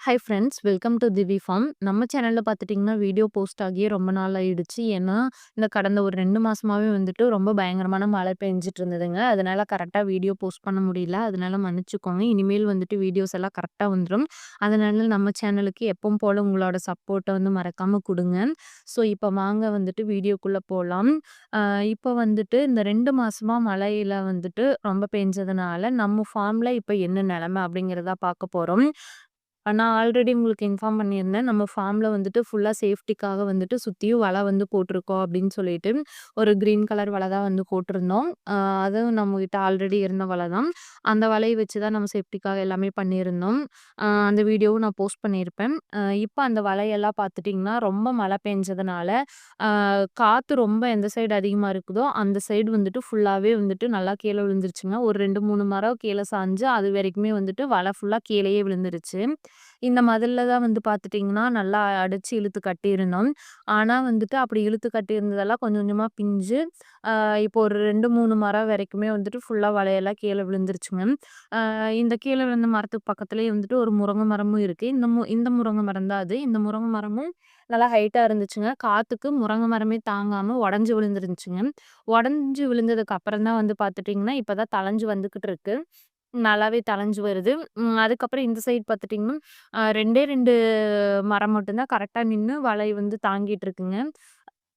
Hi friends welcome to Divi farm நம்ம சேனலில் பார்த்துட்டிங்கன்னா வீடியோ போஸ்ட் ஆகியே ரொம்ப நாள் ஆகிடுச்சு ஏன்னா இந்த கடந்த ஒரு ரெண்டு மாதமாகவே வந்துட்டு ரொம்ப பயங்கரமான மழை பெஞ்சிட்டு இருந்ததுங்க. அதனால் கரெக்டாக வீடியோ போஸ்ட் பண்ண முடியல. அதனால மன்னிச்சுக்கோங்க. இனிமேல் வந்துட்டு வீடியோஸ் எல்லாம் கரெக்டாக வந்துடும் அதனால் நம்ம சேனலுக்கு எப்பவும் போல் உங்களோட சப்போர்ட்டை வந்து மறக்காமல் கொடுங்க. ஸோ இப்போ வாங்க வந்துட்டு வீடியோக்குள்ளே போகலாம் இப்போ வந்துட்டு இந்த ரெண்டு மாதமாக மழையில் வந்துட்டு ரொம்ப பெஞ்சதுனால நம்ம ஃபார்மில் இப்போ என்ன நிலமை அப்படிங்கிறத பார்க்க போகிறோம் நான் ஆல்ரெடி உங்களுக்கு இன்ஃபார்ம் பண்ணியிருந்தேன். நம்ம ஃபார்மில் வந்துட்டு ஃபுல்லாக சேஃப்டிக்காக வந்துட்டு சுற்றியும் வலை வந்து போட்டிருக்கோம் அப்படின்னு சொல்லிட்டு, ஒரு க்ரீன் கலர் வலை தான் வந்து போட்டிருந்தோம். அதுவும் நம்மகிட்ட ஆல்ரெடி இருந்த வலை தான். அந்த வலையை வச்சு தான் நம்ம சேஃப்டிக்காக எல்லாமே பண்ணியிருந்தோம். அந்த வீடியோவும் நான் போஸ்ட் பண்ணியிருப்பேன். இப்போ அந்த வலையெல்லாம் பார்த்துட்டிங்கன்னா, ரொம்ப மழை பெஞ்சதுனால, காற்று ரொம்ப எந்த சைடு அதிகமாக இருக்குதோ, அந்த சைடு வந்துட்டு ஃபுல்லாகவே வந்துட்டு நல்லா கீழே விழுந்துருச்சுங்க. ஒரு 2, 3 மரம் கீழே சாஞ்சு, அது வரைக்குமே வந்துட்டு வலை ஃபுல்லாக கீழேயே விழுந்துருச்சு. இந்த மதில்ல தான் வந்து பார்த்துட்டிங்கன்னா, நல்லா அடித்து இழுத்து கட்டியிருந்தோம். ஆனால் வந்துட்டு அப்படி இழுத்து கட்டியிருந்ததெல்லாம் கொஞ்சம் கொஞ்சமாக பிஞ்சு, இப்போ ஒரு 2, 3 மரம் வரைக்குமே வந்துட்டு ஃபுல்லாக வலையெல்லாம் கீழே விழுந்துருச்சுங்க. இந்த கீழே விழுந்த மரத்துக்கு பக்கத்துலேயே வந்துட்டு ஒரு முருங்கை மரமும் இருக்குது இந்த மு இந்த முருங்கை மரம் தான் அது. இந்த முருங்கை மரமும் நல்லா ஹைட்டாக இருந்துச்சுங்க. காற்றுக்கு முருங்கை மரமே தாங்காமல் உடஞ்சி விழுந்துருந்துச்சுங்க. உடஞ்சி விழுந்ததுக்கு அப்புறம் தான் வந்து பார்த்துட்டிங்கன்னா, இப்போ தான் தளைஞ்சு வந்துக்கிட்டு இருக்கு. நல்லாவே தழைஞ்சு வருது. ம் அதுக்கப்புறம் இந்த சைடு பார்த்துட்டிங்கன்னா, அ 2டே 2 மரம் மட்டும்தான் கரெக்டாக கரெக்ட்டா நின்னு வலை வந்து தாங்கிட்டு இருக்குங்க.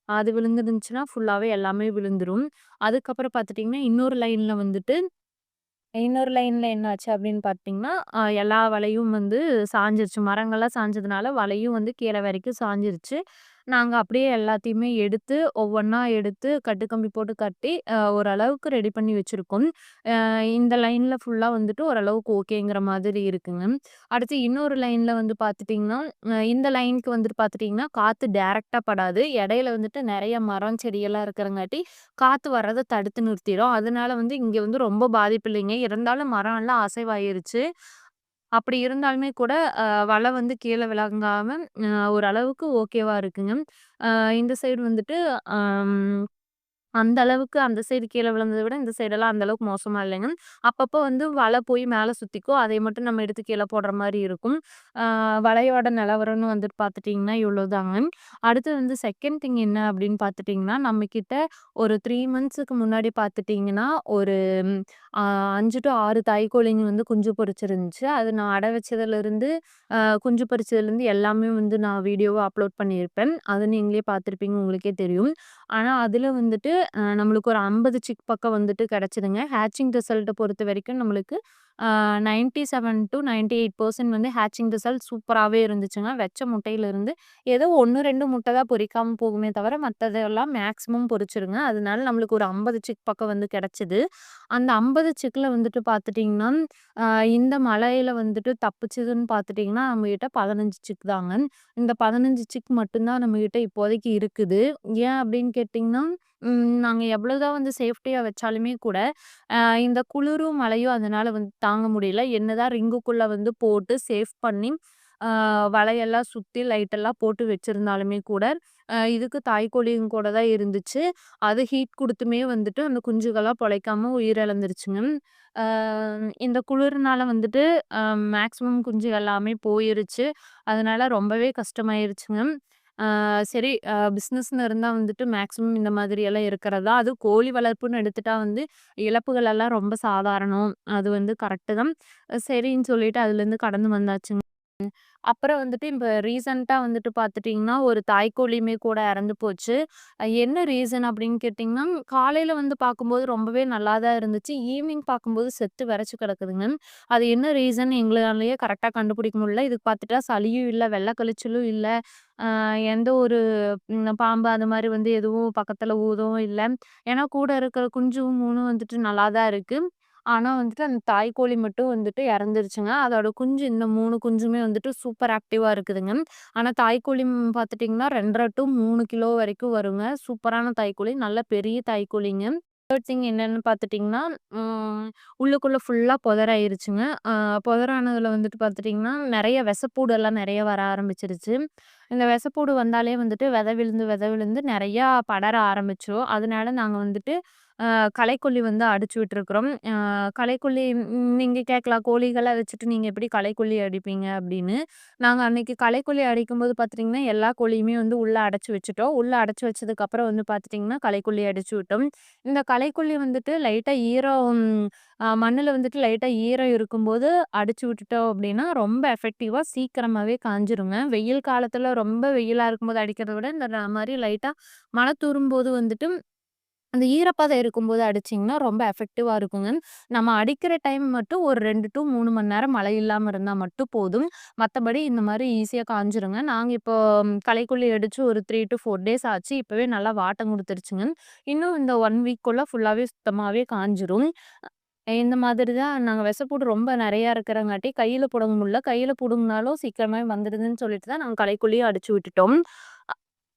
அது விழுந்துருந்துச்சுன்னா, ஃபுல்லாவே எல்லாமே விழுந்துரும். அதுக்கப்புறம் பார்த்துட்டிங்கன்னா, இன்னொரு லைன்ல வந்துட்டு இன்னொரு லைன்ல என்ன ஆச்சு அப்படின்னு பார்த்தீங்கன்னா, அ எல்லா வலையும் வந்து சாஞ்சிருச்சு. மரங்கள்லாம் சாஞ்சதுனால வலையும் வந்து கீழ வரைக்கும் சாஞ்சிருச்சு. நாங்கள் அப்படியே எல்லாத்தையுமே எடுத்து, ஒவ்வொன்றா எடுத்து கட்டுக்கம்பி போட்டு கட்டி, ஓரளவுக்கு ரெடி பண்ணி வச்சுருக்கோம் இந்த லைனில் ஃபுல்லாக வந்துட்டு ஓரளவுக்கு ஓகேங்கிற மாதிரி இருக்குங்க. அடுத்து இன்னொரு லைனில் வந்து பார்த்துட்டிங்கன்னா, இந்த லைனுக்கு வந்துட்டு பார்த்துட்டிங்கன்னா, காற்று டேரெக்டாக படாது. இடையில வந்துட்டு நிறைய மரம், செடியெல்லாம் இருக்கிறங்காட்டி, காற்று வர்றதை தடுத்து நிறுத்திடும் அதனால வந்து இங்கே வந்து ரொம்ப பாதிப்பு இல்லைங்க. இருந்தாலும் மரம் எல்லாம் அசைவாயிருச்சு. அப்படி இருந்தாலுமே கூட அ வலை வந்து கீழ விழங்காம அ ஓரளவுக்கு ஓகேவா இருக்குங்க. அ இந்த சைடு வந்துட்டு அம் அந்த அளவுக்கு அந்த சைடு கீழே விழுந்ததை விட, இந்த சைடெல்லாம் அந்த அளவுக்கு மோசமா இல்லைங்க. அப்பப்போ வந்து வலை போய் மேலே சுத்திக்கும். அதை மட்டும் நம்ம எடுத்து கீழே போடுற மாதிரி இருக்கும். வலையோட நிலவரம்னு வந்துட்டு பார்த்துட்டிங்கன்னா, இவ்வளோதாங்க. அடுத்து வந்து செகண்ட் திங் என்ன அப்படின்னு பார்த்துட்டிங்கன்னா, நம்மக்கிட்ட ஒரு த்ரீ மந்த்ஸுக்கு முன்னாடி பார்த்துட்டிங்கன்னா, ஒரு அ 5 டூ 6 தாய்க்கோழிங்க வந்து குஞ்சு பொறிச்சிருந்துச்சு அது நான் அடை வச்சதுலேருந்து, குஞ்சு பொறிச்சதுலேருந்து எல்லாமே வந்து நான் வீடியோவை அப்லோட் பண்ணியிருப்பேன். அது நீங்களே பார்த்துருப்பீங்க. உங்களுக்கே தெரியும். ஆனால் அதில் வந்துட்டு நம்மளுக்கு ஒரு 50 சிக் பக்கம் வந்துட்டு கிடச்சிதுங்க. ஹேச்சிங் ரிசல்ட்டை பொறுத்த வரைக்கும் நம்மளுக்கு ninety seven to ninety eight percent வந்து ஹேச்சிங் ரிசல்ட் சூப்பராகவே இருந்துச்சுங்க. வச்ச முட்டையிலிருந்து ஏதோ 1, 2 முட்டை தான் பொறிக்காமல் போகுமே தவிர, மற்றதெல்லாம் மேக்ஸிமம் பொறிச்சிருங்க அதனால நம்மளுக்கு ஒரு 50 சிக் பக்கம் வந்து கிடச்சிது அந்த 50 சிக்ல வந்துட்டு பார்த்துட்டிங்கன்னா, இந்த மலையில் வந்துட்டு தப்பிச்சதுன்னு பார்த்துட்டிங்கன்னா, நம்மகிட்ட 15 சிக் தாங்க. இந்த 15 சிக் மட்டும்தான் நம்மக்கிட்ட நம்மகிட்ட இப்போதைக்கு இருக்குது. ஏன் அப்படின்னு கேட்டிங்கன்னா, நாங்கள் எவ்வளோதான் வந்து சேஃப்டியாக வச்சாலுமே கூட, இந்த குளிரும், மழையும் அதனால வந்து தாங்க முடியல. என்னதான் ரிங்குக்குள்ள வந்து போட்டு சேஃப் பண்ணி, வலையெல்லாம் சுற்றி லைட்டெல்லாம் போட்டு வச்சுருந்தாலுமே கூட, இதுக்கு தாய்க்கோழியும் கூட தான் இருந்துச்சு. அது ஹீட் கொடுத்துமே வந்துட்டு அந்த குஞ்சுகள்லாம் பொழைக்காம உயிரிழந்துருச்சுங்க. இந்த குளிர்னால வந்துட்டு மேக்ஸிமம் குஞ்சு எல்லாமே போயிருச்சு. அதனால ரொம்பவே கஷ்டமாயிருச்சுங்க. சரி பிஸ்னஸ்னு இருந்தால் வந்துட்டு மேக்ஸிமம் இந்த மாதிரியெல்லாம் இருக்கிறதா இருக்கிறது தான். அதுவும் கோழி வளர்ப்புன்னு எடுத்துட்டா வந்து இழப்புகள் எல்லாம் ரொம்ப சாதாரணம். அது வந்து கரெக்ட்டு தான். சரின்னு சொல்லிட்டு அதுலேருந்து கடந்து வந்தாச்சுங்க. அப்புறம் வந்துட்டு இப்ப ரீசென்ட்டா வந்துட்டு பார்த்துட்டிங்கன்னா, ஒரு தாய்க்கோழியுமே கூட இறந்து போச்சு. என்ன ரீசன் அப்படின்னு கேட்டிங்கன்னா, காலையில வந்து பார்க்கும்போது ரொம்பவே நல்லா தான் இருந்துச்சு. ஈவினிங் பார்க்கும்போது செத்து வெறச்சு கிடக்குதுங்க. அது என்ன ரீசன் எங்களாலேயே கரெக்டாக கண்டுபிடிக்க முடியல. இதுக்கு பார்த்துட்டா சளியும் இல்லை வெள்ளை கழிச்சலும் இல்லை எந்த ஒரு பாம்பு அந்த மாதிரி வந்து எதுவும் பக்கத்துல ஊதவும் இல்லை ஏன்னா கூட இருக்கிற குஞ்சும், மூணும் வந்துட்டு நல்லா தான் இருக்கு. ஆனா வந்துட்டு அந்த தாய்க்கோழி மட்டும் வந்துட்டு இறந்துருச்சுங்க. அதோட குஞ்சு இந்த 3 குஞ்சுமே வந்துட்டு சூப்பர் ஆக்டிவா இருக்குதுங்க. ஆனா தாய்க்கோழி ம் பார்த்துட்டிங்கன்னா 2 1/2 டூ 3 கிலோ வரைக்கும் வருங்க. சூப்பரான தாய்க்கோழி. நல்ல பெரிய தாய்க்கோழிங்க. தேர்ட் திங் என்னன்னு பார்த்துட்டிங்கன்னா, ம் உள்ளுக்குள்ள ஃபுல்லா புதராயிருச்சுங்க. அ புதரானதுல வந்துட்டு பார்த்துட்டிங்கன்னா, நெறைய விசப்பூடெல்லாம் நெறைய வர ஆரம்பிச்சிருச்சு. இந்த வெசப்பூடு வந்தாலே வந்துட்டு வித விழுந்து, வித விழுந்து நிறையா படர ஆரம்பிச்சுரும். அதனால நாங்கள் வந்துட்டு களைக்கொல்லி வந்து அடிச்சு விட்டுருக்குறோம். களைக்கொல்லி நீங்கள் கேட்கலாம், கோழிகளை வச்சுட்டு நீங்கள் எப்படி களைக்கொல்லி அடிப்பீங்க அப்படின்னு. நாங்கள் அன்னைக்கு களைக்கொல்லி அடிக்கும்போது பார்த்துட்டிங்கன்னா எல்லா கோழியுமே வந்து உள்ளே அடைச்சு வச்சுட்டோம். உள்ளே அடைச்சு வச்சதுக்கப்புறம் வந்து பார்த்துட்டிங்கன்னா களைக்கொல்லி அடிச்சு விட்டோம். இந்த களைக்கொல்லி வந்துட்டு லைட்டாக ஈரம் மண்ணில் வந்துட்டு லைட்டாக ஈரம் இருக்கும்போது அடிச்சு விட்டுட்டோம் அப்படின்னா, ரொம்ப எஃபெக்டிவாக சீக்கிரமாகவே காஞ்சிருங்க வெயில் காலத்தில் ரொம்ப வெயிலா இருக்கும்போது அடிக்கிறத விட, இந்த மாதிரி லைட்டா மழை தூறும்போது வந்துட்டு அந்த ஈரப்பதம் இருக்கும்போது அடிச்சிங்கன்னா ரொம்ப எஃபெக்டிவா இருக்குங்க. நம்ம அடிக்கிற டைம் மட்டும் ஒரு ரெண்டு டூ மூணு மணி நேரம் மழை இல்லாம இருந்தா மட்டும் போதும். மத்தபடி இந்த மாதிரி ஈஸியா காஞ்சிருங்க நாங்க இப்போ களைக்கொல்லி அடிச்சு ஒரு த்ரீ டூ ஃபோர் டேஸ் ஆச்சு. இப்பவே நல்லா வாட்டம் கொடுத்துருச்சுங்க இன்னும் இந்த 1 வீக்குள்ள ஃபுல்லாவே சுத்தமாவே காஞ்சிரும் இந்த மாதிரி தான் நாங்க போட்டு ரொம்ப நிறையா இருக்கிறங்காட்டி கையில் பிடுங்க முடியல. கையில் பிடுங்கினாலும் சீக்கிரமே வந்துடுதுன்னு சொல்லிட்டு தான் நாங்கள் களைக்கொல்லியும் அடிச்சு விட்டுட்டோம்.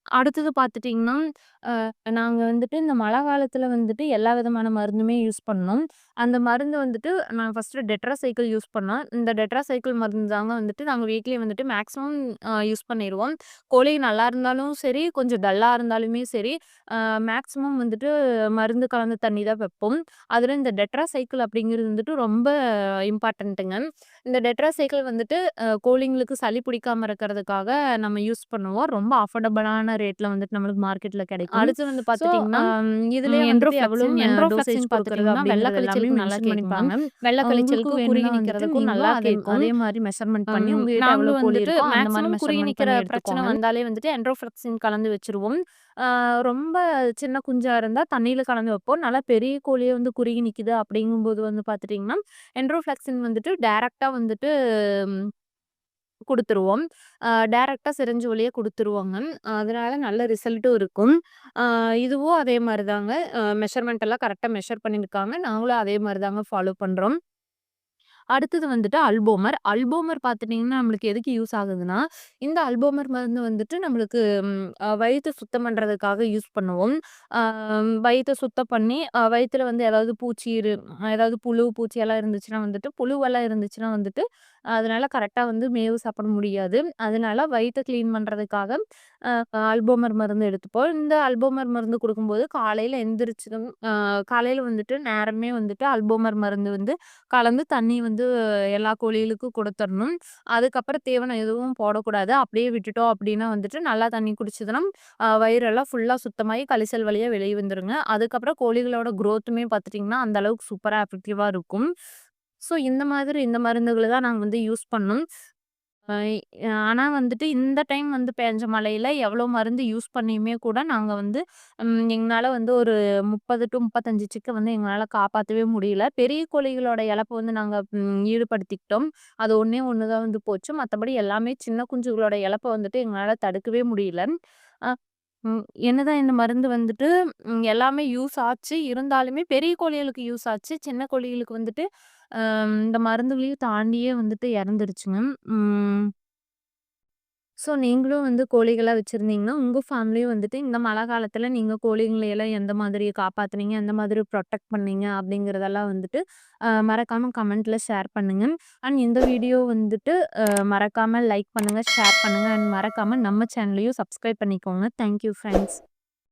அடுத்தது பார்த்துட்டிங்கன்னா அ நாங்க வந்துட்டு இந்த மழை காலத்துல வந்துட்டு எல்லா விதமான மருந்துமே யூஸ் பண்ணோம். அந்த மருந்து வந்துட்டு நான் ஃபர்ஸ்ட்டு டெட்ராசைக்கிள் யூஸ் பண்ணோம். இந்த டெட்ரா சைக்கிள் மருந்து தாங்க வந்துட்டு நாங்க வீட்லயே வந்துட்டு மேக்ஸிமம் அ யூஸ் பண்ணிருவோம். கோழி நல்லா இருந்தாலும் சரி, கொஞ்சம் டல்லா இருந்தாலுமே சரி, அ மேக்ஸிமம் வந்துட்டு மருந்து கலந்த தண்ணி தான் வைப்போம். அதுல இந்த டெட்ரா சைக்கிள் அப்படிங்கிறது வந்துட்டு ரொம்ப இம்பார்ட்டன்ட்டுங்க. இந்த டெட்ராசைக்கிள் வந்துட்டு அ கோழிங்களுக்கு சளி பிடிக்காம இருக்கிறதுக்காக நம்ம யூஸ் பண்ணுவோம். ரொம்ப அஃபோர்டபுளான ரேட்ல வந்துட்டு நம்மளுக்கு மார்க்கெட்ல கிடைக்கும். அடுத்து வந்து டோசேஜ் பார்த்துட்டீங்கன்னா, வெள்ள கழிச்சலுக்கு குறுகி நிக்கிறதுக்கும் நல்லா கேட்கும். அதே மாரி மெஷர்மென்ட் பண்ணி உங்ககிட்ட நாங்களும் எவ்வளோ கோழி வந்துட்டு அந்த மேக்ஸிமம் குறுகி நிக்கிற பிரச்சனை. வந்தாலே வந்துட்டு என்ட்ரோஃப்ளக்சின் கலந்து வச்சுருவோம். ரொம்ப சின்ன குஞ்சா இருந்தா தண்ணீல கலந்து வைப்போம். நல்லா பெரிய கோழியே வந்து குறுகி நிக்குது அப்படிங்கும்போது வந்து பார்த்துட்டீங்கன்னா, என்ட்ரோஃப்ளக்சின் வந்துட்டு டைரக்ட்டா வந்துட்டு கொடுத்துருவோம் டேரெக்டாக சிரஞ்சு வழியே கொடுத்துருவாங்க அதனால நல்ல ரிசல்ட்டும் இருக்கும். இதுவும் அதே மாதிரி தாங்க. மெஷர்மெண்ட் எல்லாம் கரெக்டாக மெஷர் பண்ணியிருக்காங்க. நாங்களும் அதே மாதிரி தாங்க ஃபாலோ பண்ணுறோம் அடுத்தது வந்துட்டு அல்போமர். அல்போமர் பார்த்துட்டிங்கன்னா நம்மளுக்கு எதுக்கு யூஸ் ஆகுதுன்னா, இந்த அல்போமர் மருந்து வந்துட்டு நம்மளுக்கு வயிற்று சுத்தம் பண்ணுறதுக்காக யூஸ் பண்ணுவோம். வயிற்றை சுத்தம் பண்ணி, வயிற்றுல வந்து ஏதாவது பூச்சி இரு ஏதாவது புழு, பூச்சி எல்லாம் இருந்துச்சுன்னா வந்துட்டு புழுவெல்லாம் இருந்துச்சுன்னா வந்துட்டு, அதனால கரெக்டாக வந்து மேவு சாப்பிட முடியாது. அதனால வயிற்றை க்ளீன் பண்ணுறதுக்காக அல்போமர் மருந்து எடுத்துப்போம். இந்த அல்போமர் மருந்து கொடுக்கும்போது காலையில் எந்திரிச்சதும் காலையில் வந்துட்டு நேரமே வந்துட்டு அல்போமர் மருந்து வந்து கலந்து தண்ணி வந்து வந்து எல்லா கோழிகளுக்கும் கொடுத்துடணும் அதுக்கப்புறம் தீவனம் எதுவும் போடக்கூடாது. அப்படியே விட்டுட்டோம் அப்படின்னா வந்துட்டு நல்லா தண்ணி குடிச்சதுன்னா, வயிறெல்லாம் ஃபுல்லாக சுத்தமாகி கலிசல் வழியாக வெளியே வந்துருங்க. அதுக்கப்புறம் கோழிகளோட க்ரோத்துமே பார்த்துட்டிங்கன்னா அந்த அளவுக்கு சூப்பராக எஃபெக்டிவா இருக்கும். ஸோ இந்த மாதிரி இந்த மருந்துகளை தான் நாங்கள் வந்து யூஸ் பண்ணோம். ஆனால் ஆனா வந்துட்டு இந்த டைம் வந்து பேஞ்ச மழையில எவ்வளோ மருந்து யூஸ் பண்ணியுமே கூட நாங்க வந்து ம் எங்கனால வந்து ஒரு 30 டு 35 சிக்க வந்து எங்களால காப்பாத்தவே முடியல. பெரிய கோழிகளோட இழப்ப வந்து நாங்க ம் ஈடுபடுத்திக்கிட்டோம். அது ஒண்ணே ஒண்ணு தான் வந்து போச்சு. மத்தபடி எல்லாமே சின்ன குஞ்சுகளோட இழப்ப வந்துட்டு எங்களால தடுக்கவே முடியல. அ ம் என்னதான் இந்த மருந்து வந்துட்டு ம் எல்லாமே யூஸ் ஆச்சு. இருந்தாலுமே பெரிய கோழிகளுக்கு யூஸ் ஆச்சு. சின்ன கோழிகளுக்கு வந்துட்டு இந்த மருந்துகளையும் தாண்டியே வந்துட்டு இறந்துருச்சுங்க. ம். ஸோ நீங்களும் வந்து கோழிகளா வச்சிருந்தீங்கன்னா, உங்க ஃபேமிலியும் வந்துட்டு இந்த மழை காலத்துல நீங்க கோழிங்கள எல்லாம் எந்த மாதிரி காப்பாத்துனீங்க? எந்த மாதிரி புரொடெக்ட் பண்ணீங்க? அப்படிங்கிறதெல்லாம் வந்துட்டு அ மறக்காம கமெண்ட்ல ஷேர் பண்ணுங்க. அண்ட் இந்த வீடியோ வந்துட்டு அ மறக்காம லைக் பண்ணுங்க, ஷேர் பண்ணுங்க அண்ட் மறக்காம நம்ம சேனலையும் சப்ஸ்கிரைப் பண்ணிக்கோங்க. Thank you friends.